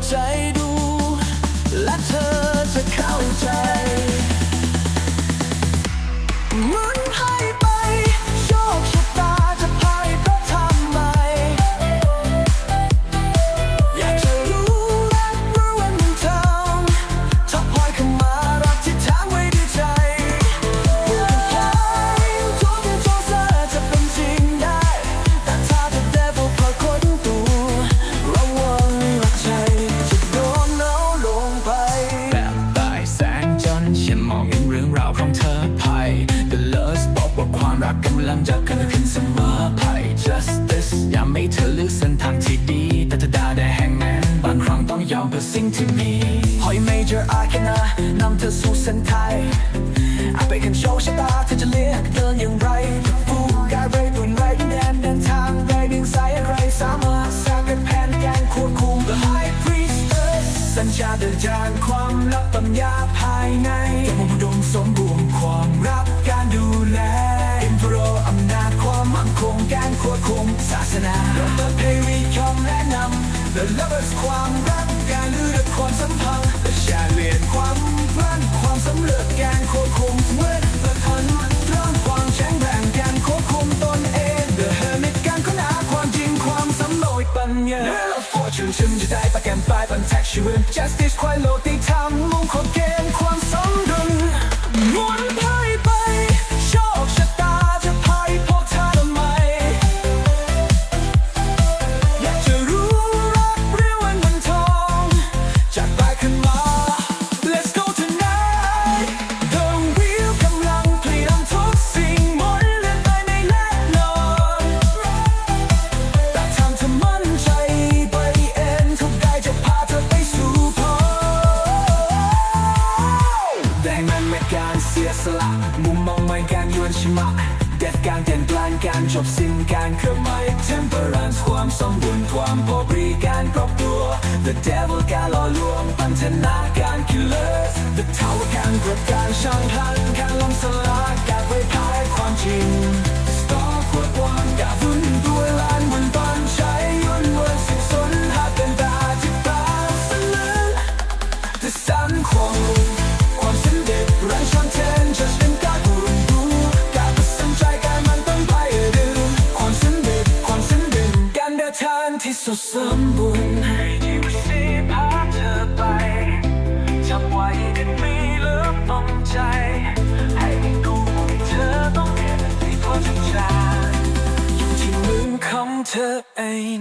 摘 ลังจะเกิดขึ้นเสมอภัย justice อย่าไม่เธอเลือกเส้นทางที่ดี แต่ถ้าด่าได้แห่งแมนบางครั้งต้องยอมเพื่อสิ่งที่มีหอย major อาแค่นานำเธอสู่เส้นไทยอาจไปกันโชว์ชะตาเธอจะเลือกเดินอย่างไรฟูกายไรตุนไรดินแดนเดินทางไรดึงสายอะไรสามารถสร้างเป็นแผนการควบคุม The High Priestess สัญชาตญาณความลับปัญญาภายในจงอุดมสมบูรณ์ความรับ การควบคุมศาสนาดรเพรีคำแนะนำ The Lovers ความรักการลือและความสัมพันธ์และแชร์เรียนความพลันความสำเร็จการควบคุมเมื่อประทันร่างความแข็งแรงการควบคุมตนเอง The Hermit การค้นหาความจริงความสำโลยปัญญา Fortune จึงจะได้ประกันปลายบันทักชีวิต Justice ควายโลกตีทางมงคลเกณฑ์ความสมดุลมุนไพ่ นไม่การเสียสละ มุมมองไม่การยวนชิมะเด็ดการเปลี่ยนแปลงการจบสิ้นการเคลื่อนไหว temperance ความสมบูรณ์ความพอบริการครอบครัว the devil การหล่อลวงปัญชนาการ killers the tower การกดการช่างพันการลงสลากการไว้พายความจริง star ขวดวางการฟุ้นด้วยลานบนตอนใช้ยุ่นวันสิบสนหากเป็นตาที่ตาสลือแต่สันคง สดสมบูรณ์ให้ยิวสีพาเธอไปจำไว้กันมีเลิฟต้องใจ ให้ดูเธอต้องเห็นที่พอจุใจอยู่ที่มือของเธอเอง